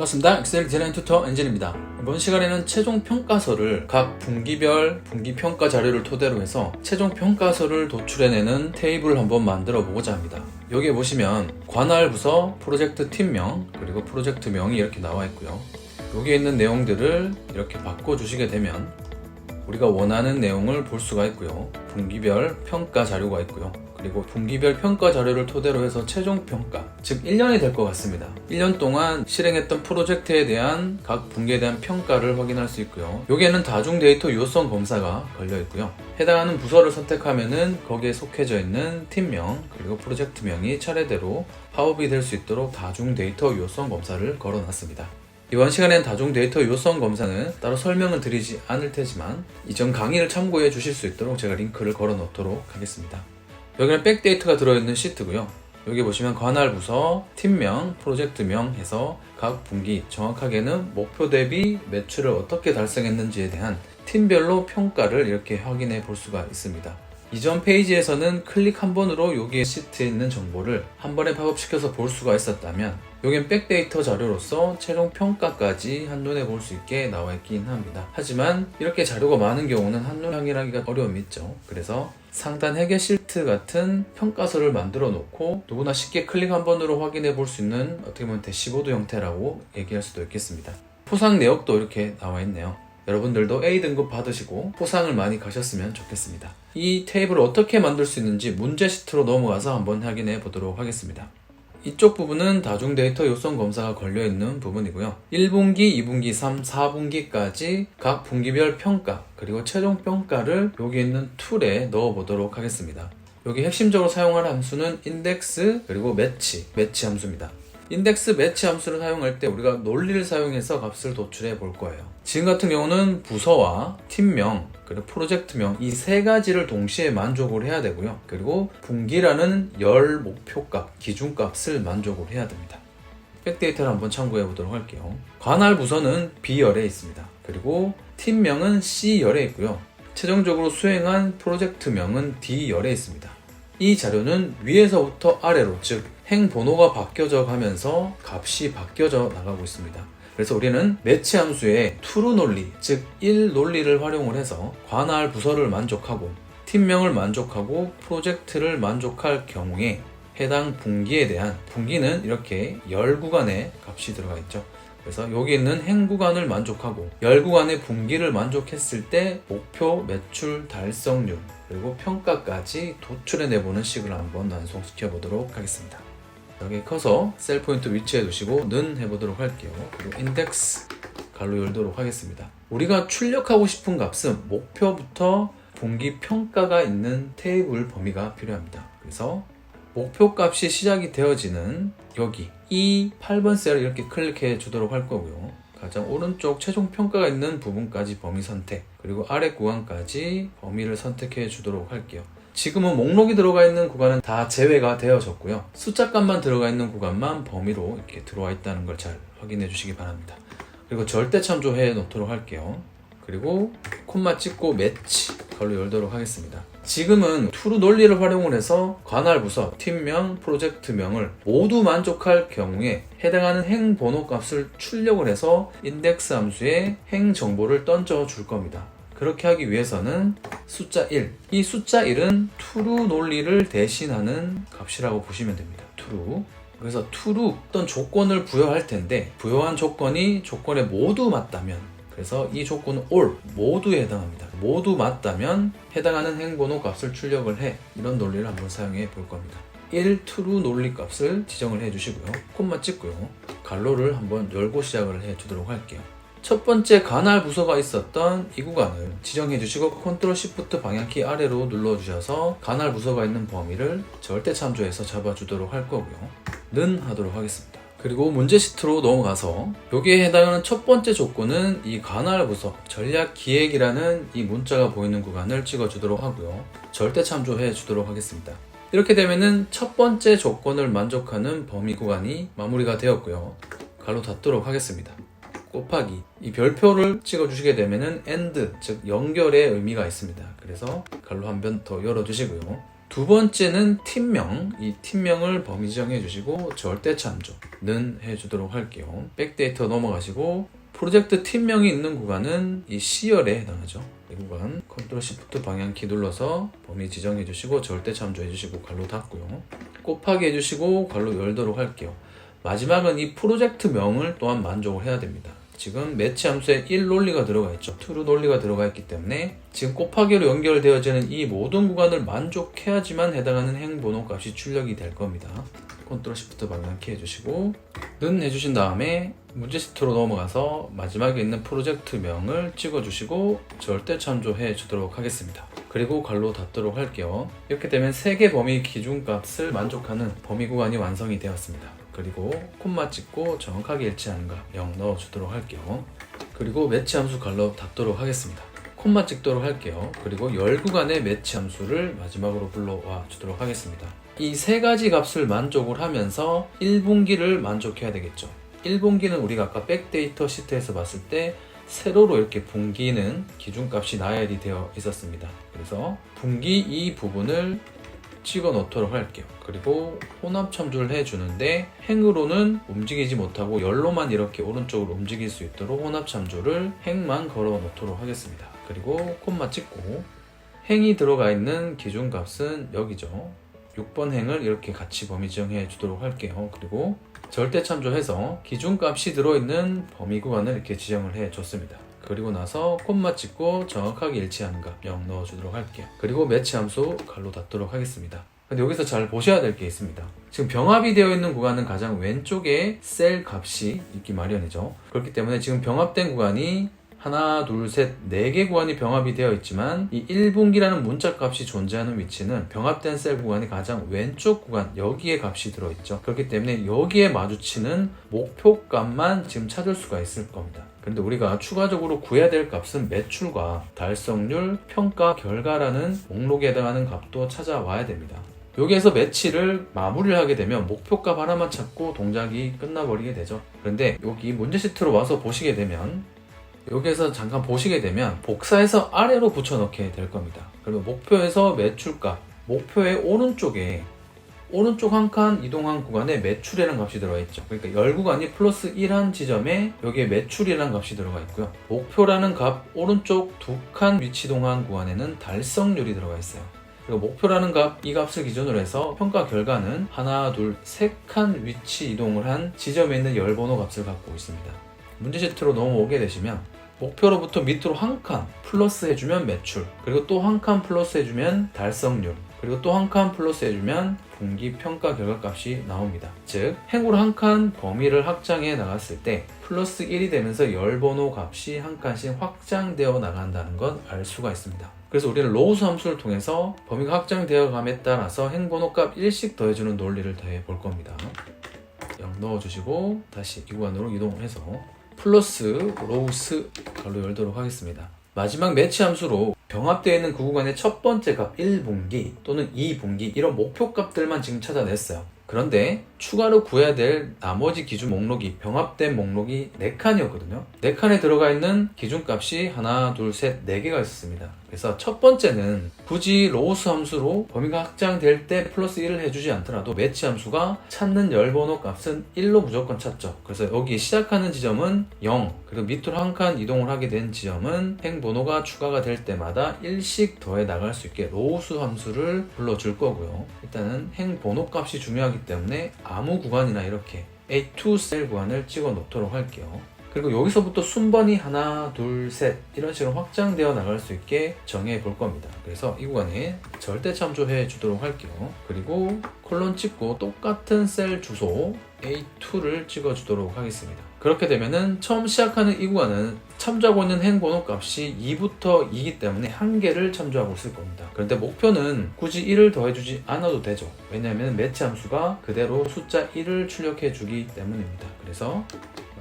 반갑습니다. 엑셀 디자인 튜터 엔진입니다. 이번 시간에는 최종 평가서를 각 분기별 분기 평가 자료를 토대로 해서 최종 평가서를 도출해내는 테이블을 한번 만들어 보고자 합니다. 여기에 보시면 관할 부서, 프로젝트 팀명, 그리고 프로젝트명이 이렇게 나와 있고요. 여기에 있는 내용들을 이렇게 바꿔주시게 되면 우리가 원하는 내용을 볼 수가 있고요. 분기별 평가 자료가 있고요. 그리고 분기별 평가 자료를 토대로 해서 최종 평가, 즉 1년이 될 것 같습니다. 1년 동안 실행했던 프로젝트에 대한 각 분기에 대한 평가를 확인할 수 있고요. 여기에는 다중 데이터 유효성 검사가 걸려 있고요. 해당하는 부서를 선택하면은 거기에 속해져 있는 팀명 그리고 프로젝트명이 차례대로 파업이 될 수 있도록 다중 데이터 유효성 검사를 걸어놨습니다. 이번 시간엔 다중 데이터 요성 검사는 따로 설명을 드리지 않을 테지만 이전 강의를 참고해 주실 수 있도록 제가 링크를 걸어 놓도록 하겠습니다. 여기는 백데이터가 들어있는 시트고요. 여기 보시면 관할 부서, 팀명, 프로젝트명 해서 각 분기 정확하게는 목표 대비 매출을 어떻게 달성했는지에 대한 팀별로 평가를 이렇게 확인해 볼 수가 있습니다. 이전 페이지에서는 클릭 한 번으로 여기에 시트에 있는 정보를 한 번에 팝업시켜서 볼 수가 있었다면 여긴 백데이터 자료로서 최종 평가까지 한눈에 볼 수 있게 나와 있긴 합니다. 하지만 이렇게 자료가 많은 경우는 한눈 확인하기가 어려움이 있죠. 그래서 상단 회계 실트 같은 평가서를 만들어 놓고 누구나 쉽게 클릭 한 번으로 확인해 볼 수 있는 어떻게 보면 대시보드 형태라고 얘기할 수도 있겠습니다. 포상 내역도 이렇게 나와 있네요. 여러분들도 A등급 받으시고 포상을 많이 가셨으면 좋겠습니다. 이 테이블을 어떻게 만들 수 있는지 문제 시트로 넘어가서 한번 확인해 보도록 하겠습니다. 이쪽 부분은 다중 데이터 요성 검사가 걸려 있는 부분이고요. 1분기, 2분기, 3, 4분기까지 각 분기별 평가 그리고 최종 평가를 여기 있는 툴에 넣어 보도록 하겠습니다. 여기 핵심적으로 사용할 함수는 인덱스 그리고 매치, 매치 함수입니다. 인덱스 매치 함수를 사용할 때 우리가 논리를 사용해서 값을 도출해 볼 거예요. 지금 같은 경우는 부서와 팀명, 그리고 프로젝트명 이 세 가지를 동시에 만족을 해야 되고요. 그리고 분기라는 열 목표값, 기준값을 만족을 해야 됩니다. 백데이터를 한번 참고해 보도록 할게요. 관할 부서는 B열에 있습니다. 그리고 팀명은 C열에 있고요. 최종적으로 수행한 프로젝트명은 D열에 있습니다. 이 자료는 위에서부터 아래로 즉 행 번호가 바뀌어져 가면서 값이 바뀌어져 나가고 있습니다. 그래서 우리는 매치 함수의 true 논리, 즉 1 논리를 활용을 해서 관할 부서를 만족하고 팀명을 만족하고 프로젝트를 만족할 경우에 해당 분기에 대한 분기는 이렇게 열 구간의 값이 들어가 있죠. 그래서 여기 있는 행 구간을 만족하고 열 구간의 분기를 만족했을 때 목표 매출 달성률 그리고 평가까지 도출해 내보는 식을 한번 완성시켜 보도록 하겠습니다. 여기 커서 셀 포인트 위치해 두시고 는 해보도록 할게요. 그리고 인덱스 갈로 열도록 하겠습니다. 우리가 출력하고 싶은 값은 목표부터 분기 평가가 있는 테이블 범위가 필요합니다. 그래서 목표 값이 시작이 되어지는 여기 이 8번 셀을 이렇게 클릭해 주도록 할 거고요. 가장 오른쪽 최종 평가가 있는 부분까지 범위 선택 그리고 아래 구간까지 범위를 선택해 주도록 할게요. 지금은 목록이 들어가 있는 구간은 다 제외가 되어졌고요. 숫자 값만 들어가 있는 구간만 범위로 이렇게 들어와 있다는 걸 잘 확인해 주시기 바랍니다. 그리고 절대 참조해 놓도록 할게요. 그리고 콤마 찍고 매치 걸로 열도록 하겠습니다. 지금은 투루 논리를 활용을 해서 관할 부서, 팀명, 프로젝트명을 모두 만족할 경우에 해당하는 행 번호 값을 출력을 해서 인덱스 함수에 행 정보를 던져 줄 겁니다. 그렇게 하기 위해서는 숫자 1. 이 숫자 1은 true 논리를 대신하는 값이라고 보시면 됩니다. true. 그래서 true 어떤 조건을 부여할 텐데 부여한 조건이 조건에 모두 맞다면 그래서 이 조건은 all 모두에 해당합니다. 모두 맞다면 해당하는 행번호 값을 출력을 해 이런 논리를 한번 사용해 볼 겁니다. 1 true 논리 값을 지정을 해 주시고요. 콤마 찍고요. 갈로를 한번 열고 시작을 해 주도록 할게요. 첫 번째 관할 부서가 있었던 이 구간을 지정해 주시고 컨트롤 시프트 방향키 아래로 눌러 주셔서 관할 부서가 있는 범위를 절대 참조해서 잡아 주도록 할 거고요. 는 하도록 하겠습니다. 그리고 문제 시트로 넘어가서 여기에 해당하는 첫 번째 조건은 이 관할 부서 전략 기획이라는 이 문자가 보이는 구간을 찍어 주도록 하고요. 절대 참조해 주도록 하겠습니다. 이렇게 되면은 첫 번째 조건을 만족하는 범위 구간이 마무리가 되었고요. 갈로 닫도록 하겠습니다. 곱하기 이 별표를 찍어 주시게 되면은 end 즉 연결의 의미가 있습니다. 그래서 갈로 한 번 더 열어 주시고요. 두 번째는 팀명. 이 팀명을 범위 지정해 주시고 절대 참조는 해주도록 할게요. 백데이터 넘어가시고 프로젝트 팀명이 있는 구간은 이 C열에 해당하죠. 이 구간 컨트롤 시프트 방향키 눌러서 범위 지정해 주시고 절대 참조해 주시고 괄로 닫고요. 곱하기 해 주시고 괄로 열도록 할게요. 마지막은 이 프로젝트 명을 또한 만족을 해야 됩니다. 지금 매치 함수에 1 논리가 들어가 있죠. true 논리가 들어가 있기 때문에 지금 곱하기로 연결되어지는 이 모든 구간을 만족해야지만 해당하는 행번호 값이 출력이 될 겁니다. 컨트롤 시프트 방향키 해주시고 는 해주신 다음에 문제 시트로 넘어가서 마지막에 있는 프로젝트 명을 찍어주시고 절대 참조해 주도록 하겠습니다. 그리고 괄로 닫도록 할게요. 이렇게 되면 3개 범위 기준값을 만족하는 범위 구간이 완성이 되었습니다. 그리고 콤마 찍고 정확하게 일치하는가 0 넣어주도록 할게요. 그리고 매치 함수 괄로 닫도록 하겠습니다. 콤마 찍도록 할게요. 그리고 열 구간의 매치 함수를 마지막으로 불러와 주도록 하겠습니다. 이 세 가지 값을 만족을 하면서 1분기를 만족해야 되겠죠. 1분기는 우리가 아까 백데이터 시트에서 봤을 때 세로로 이렇게 분기는 기준값이 나열이 되어 있었습니다. 그래서 분기 이 부분을 찍어 놓도록 할게요. 그리고 혼합 참조를 해주는데 행으로는 움직이지 못하고 열로만 이렇게 오른쪽으로 움직일 수 있도록 혼합 참조를 행만 걸어 놓도록 하겠습니다. 그리고 콤마 찍고 행이 들어가 있는 기준값은 여기죠. 6번 행을 이렇게 같이 범위 지정해 주도록 할게요. 그리고 절대 참조해서 기준값이 들어있는 범위 구간을 이렇게 지정을 해 줬습니다. 그리고 나서 콤마 찍고 정확하게 일치하는가 0 넣어주도록 할게요. 그리고 매치 함수 갈로 닫도록 하겠습니다. 근데 여기서 잘 보셔야 될 게 있습니다. 지금 병합이 되어 있는 구간은 가장 왼쪽에 셀 값이 있기 마련이죠. 그렇기 때문에 지금 병합된 구간이 하나, 둘, 셋, 네 개 구간이 병합이 되어 있지만 이 1분기라는 문자 값이 존재하는 위치는 병합된 셀 구간이 가장 왼쪽 구간 여기에 값이 들어있죠. 그렇기 때문에 여기에 마주치는 목표 값만 지금 찾을 수가 있을 겁니다. 그런데 우리가 추가적으로 구해야 될 값은 매출과 달성률, 평가, 결과라는 목록에 해당하는 값도 찾아와야 됩니다. 여기에서 매치를 마무리를 하게 되면 목표값 하나만 찾고 동작이 끝나버리게 되죠. 그런데 여기 문제 시트로 와서 보시게 되면 여기에서 잠깐 보시게 되면 복사해서 아래로 붙여넣게 될 겁니다. 그리고 목표에서 매출값, 목표의 오른쪽에 오른쪽 한 칸 이동한 구간에 매출이라는 값이 들어가 있죠. 그러니까 열 구간이 플러스 1 한 지점에 여기에 매출이라는 값이 들어가 있고요. 목표라는 값 오른쪽 두 칸 위치 이동한 구간에는 달성률이 들어가 있어요. 그리고 목표라는 값, 이 값을 기준으로 해서 평가 결과는 하나, 둘, 세 칸 위치 이동을 한 지점에 있는 열 번호 값을 갖고 있습니다. 문제 시트로 넘어오게 되시면 목표로부터 밑으로 한 칸 플러스 해주면 매출 그리고 또 한 칸 플러스 해주면 달성률 그리고 또 한 칸 플러스 해주면 분기 평가 결과값이 나옵니다. 즉 행으로 한 칸 범위를 확장해 나갔을 때 플러스 1이 되면서 열 번호 값이 한 칸씩 확장되어 나간다는 건 알 수가 있습니다. 그래서 우리는 로우스 함수를 통해서 범위가 확장되어 감에 따라서 행번호 값 1씩 더해주는 논리를 더해 볼 겁니다. 0 넣어주시고 다시 이 구간으로 이동해서 플러스 로우스 갈로 열도록 하겠습니다. 마지막 매치 함수로 병합되어 있는 그 구간의 첫 번째 값 1분기 또는 2분기 이런 목표 값들만 지금 찾아냈어요. 그런데 추가로 구해야 될 나머지 기준 목록이 병합된 목록이 4칸이었거든요. 4칸에 들어가 있는 기준값이 하나, 둘, 셋, 4개가 있었습니다. 그래서 첫 번째는 굳이 로우스 함수로 범위가 확장될 때 플러스 1을 해주지 않더라도 매치 함수가 찾는 열 번호 값은 1로 무조건 찾죠. 그래서 여기 시작하는 지점은 0, 그리고 밑으로 한 칸 이동을 하게 된 지점은 행 번호가 추가가 될 때마다 1씩 더해 나갈 수 있게 로우스 함수를 불러줄 거고요. 일단은 행 번호 값이 중요하기 때문에 아무 구간이나 이렇게 A2 셀 구간을 찍어 놓도록 할게요. 그리고 여기서부터 순번이 하나, 둘, 셋 이런 식으로 확장되어 나갈 수 있게 정해 볼 겁니다. 그래서 이 구간에 절대 참조해 주도록 할게요. 그리고 콜론 찍고 똑같은 셀 주소 A2를 찍어 주도록 하겠습니다. 그렇게 되면은 처음 시작하는 이 구간은 참조하고 있는 행 번호 값이 2부터 2이기 때문에 한 개를 참조하고 있을 겁니다. 그런데 목표는 굳이 1을 더해주지 않아도 되죠. 왜냐하면 매치 함수가 그대로 숫자 1을 출력해 주기 때문입니다. 그래서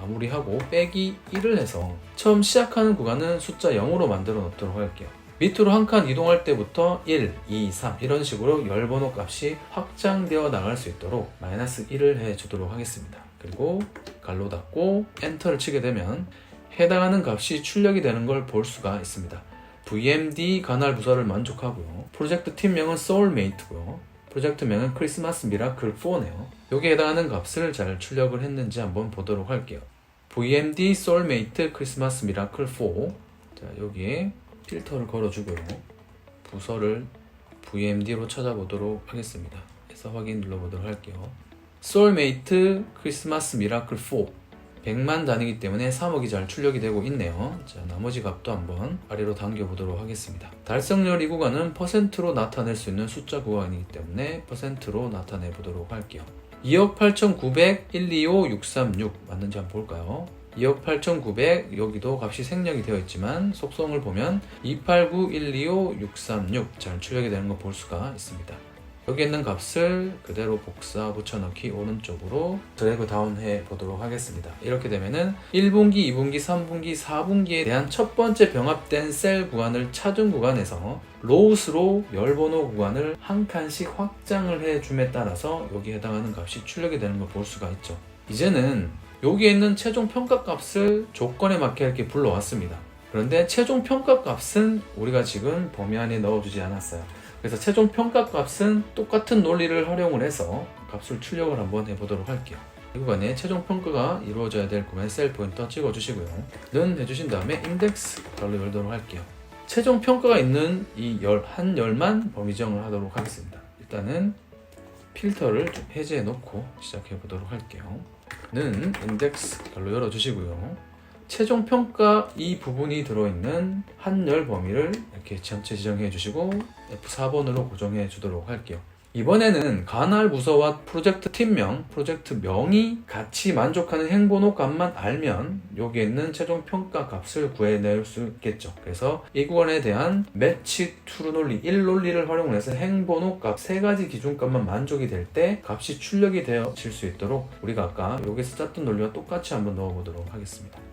마무리하고 빼기 1을 해서 처음 시작하는 구간은 숫자 0으로 만들어 놓도록 할게요. 밑으로 한 칸 이동할 때부터 1, 2, 3 이런 식으로 열 번호 값이 확장되어 나갈 수 있도록 마이너스 1을 해 주도록 하겠습니다. 그리고 갈로 닫고 엔터를 치게 되면 해당하는 값이 출력이 되는 걸 볼 수가 있습니다. VMD 관할 부서를 만족하고요. 프로젝트 팀명은 소울메이트고요. 프로젝트명은 크리스마스 미라클 4네요. 여기에 해당하는 값을 잘 출력을 했는지 한번 보도록 할게요. VMD 소울메이트 크리스마스 미라클 4. 자, 여기에 필터를 걸어주고요. 부서를 VMD로 찾아보도록 하겠습니다. 해서 확인 눌러보도록 할게요. 소울메이트 크리스마스 미라클 4 100만 단위이기 때문에 3억이 잘 출력이 되고 있네요. 자, 나머지 값도 한번 아래로 당겨보도록 하겠습니다. 달성률 이 구간은 퍼센트로 나타낼 수 있는 숫자 구간이기 때문에 퍼센트로 나타내 보도록 할게요. 2억 8,900, 125, 636 맞는지 한번 볼까요? 2억 8,900 여기도 값이 생략이 되어 있지만 속성을 보면 289, 125, 636 잘 출력이 되는 거 볼 수가 있습니다. 여기 있는 값을 그대로 복사 붙여넣기 오른쪽으로 드래그 다운해 보도록 하겠습니다. 이렇게 되면은 1분기, 2분기, 3분기, 4분기에 대한 첫 번째 병합된 셀 구간을 찾은 구간에서 로우스로 열번호 구간을 한 칸씩 확장을 해줌에 따라서 여기 해당하는 값이 출력이 되는 걸 볼 수가 있죠. 이제는 여기에 있는 최종 평가 값을 조건에 맞게 이렇게 불러왔습니다. 그런데 최종 평가 값은 우리가 지금 범위 안에 넣어주지 않았어요. 그래서 최종 평가 값은 똑같은 논리를 활용을 해서 값을 출력을 한번 해보도록 할게요. 이 구간에 최종 평가가 이루어져야 될 구간에 셀 포인터 찍어주시고요. 는 해주신 다음에 인덱스 별로 열도록 할게요. 최종 평가가 있는 이 열, 한 열만 범위 지정을 하도록 하겠습니다. 일단은 필터를 좀 해제해 놓고 시작해 보도록 할게요. 는 인덱스 별로 열어주시고요. 최종 평가 이 부분이 들어있는 한열 범위를 이렇게 전체 지정해 주시고 F4번으로 고정해 주도록 할게요. 이번에는 관할 부서와 프로젝트 팀명, 프로젝트 명이 같이 만족하는 행번호 값만 알면 여기에 있는 최종 평가 값을 구해낼 수 있겠죠. 그래서 이 구간에 대한 매치 트루 논리, 1 논리를 활용해서 행번호 값 세 가지 기준값만 만족이 될 때 값이 출력이 되어질 수 있도록 우리가 아까 여기서 짰던 논리와 똑같이 한번 넣어보도록 하겠습니다.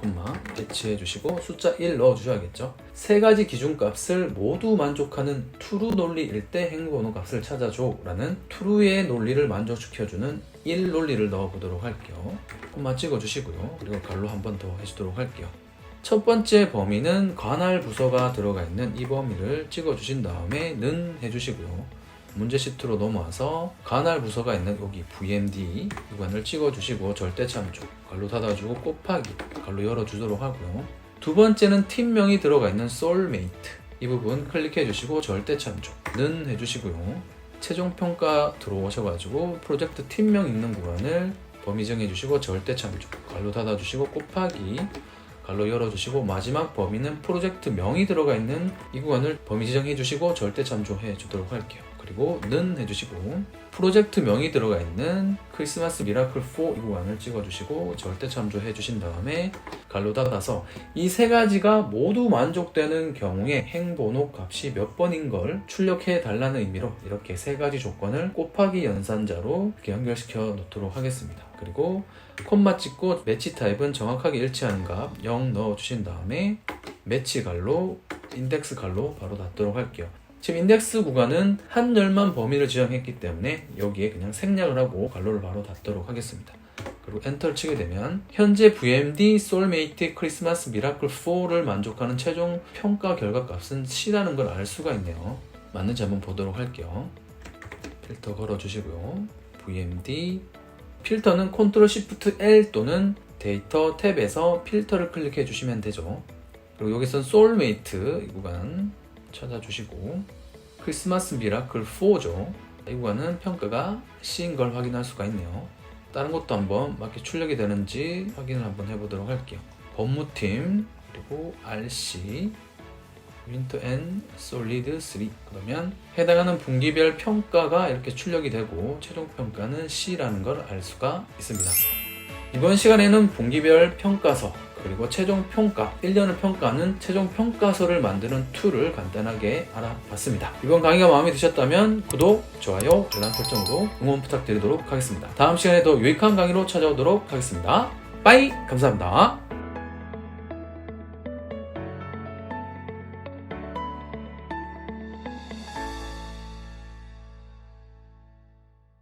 콤마 배치해 주시고 숫자 1 넣어 주셔야겠죠. 세 가지 기준값을 모두 만족하는 true 논리일 때 행번호 값을 찾아줘 라는 true의 논리를 만족시켜주는 1 논리를 넣어 보도록 할게요. 콤마 찍어 주시고요. 그리고 갈로 한 번 더 해주도록 할게요. 첫 번째 범위는 관할 부서가 들어가 있는 이 범위를 찍어 주신 다음에 는 해주시고요. 문제 시트로 넘어와서 관할 부서가 있는 여기 VMD 구간을 찍어주시고 절대 참조 갈로 닫아주고 곱하기 갈로 열어주도록 하고요. 두 번째는 팀명이 들어가 있는 soulmate 이 부분 클릭해 주시고 절대 참조는 해주시고요. 최종 평가 들어오셔가지고 프로젝트 팀명 있는 구간을 범위 정해 주시고 절대 참조 갈로 닫아주시고 곱하기 갈로 열어주시고 마지막 범위는 프로젝트 명이 들어가 있는 이 구간을 범위 지정해 주시고 절대 참조해 주도록 할게요. 그리고 는 해주시고 프로젝트 명이 들어가 있는 크리스마스 미라클 4 이 구간을 찍어주시고 절대 참조 해 주신 다음에 갈로 닫아서 이 세 가지가 모두 만족되는 경우에 행번호 값이 몇 번인 걸 출력해 달라는 의미로 이렇게 세 가지 조건을 곱하기 연산자로 연결시켜 놓도록 하겠습니다. 그리고 콤마 찍고 매치 타입은 정확하게 일치하는 값 0 넣어 주신 다음에 매치 갈로 인덱스 갈로 바로 닫도록 할게요. 지금 인덱스 구간은 한 열만 범위를 지정했기 때문에 여기에 그냥 생략을 하고 갈로를 바로 닫도록 하겠습니다. 그리고 엔터를 치게 되면 현재 VMD 소울메이트 크리스마스 미라클 4를 만족하는 최종 평가 결과 값은 C라는 걸 알 수가 있네요. 맞는지 한번 보도록 할게요. 필터 걸어 주시고요. VMD 필터는 컨트롤 시프트 L 또는 데이터 탭에서 필터를 클릭해 주시면 되죠. 그리고 여기서 소울메이트 이 구간 찾아주시고 크리스마스 미라클 4죠. 이 구간은 평가가 C인 걸 확인할 수가 있네요. 다른 것도 한번 맞게 출력이 되는지 확인을 한번 해보도록 할게요. 법무팀 그리고 RC 윈터 N 솔리드 3 그러면 해당하는 분기별 평가가 이렇게 출력이 되고 최종 평가는 C라는 걸 알 수가 있습니다. 이번 시간에는 분기별 평가서 그리고 최종 평가 1년을 평가하는 최종 평가서를 만드는 툴을 간단하게 알아봤습니다. 이번 강의가 마음에 드셨다면 구독, 좋아요, 알람 설정으로 응원 부탁드리도록 하겠습니다. 다음 시간에 더 유익한 강의로 찾아오도록 하겠습니다. 빠이! 감사합니다.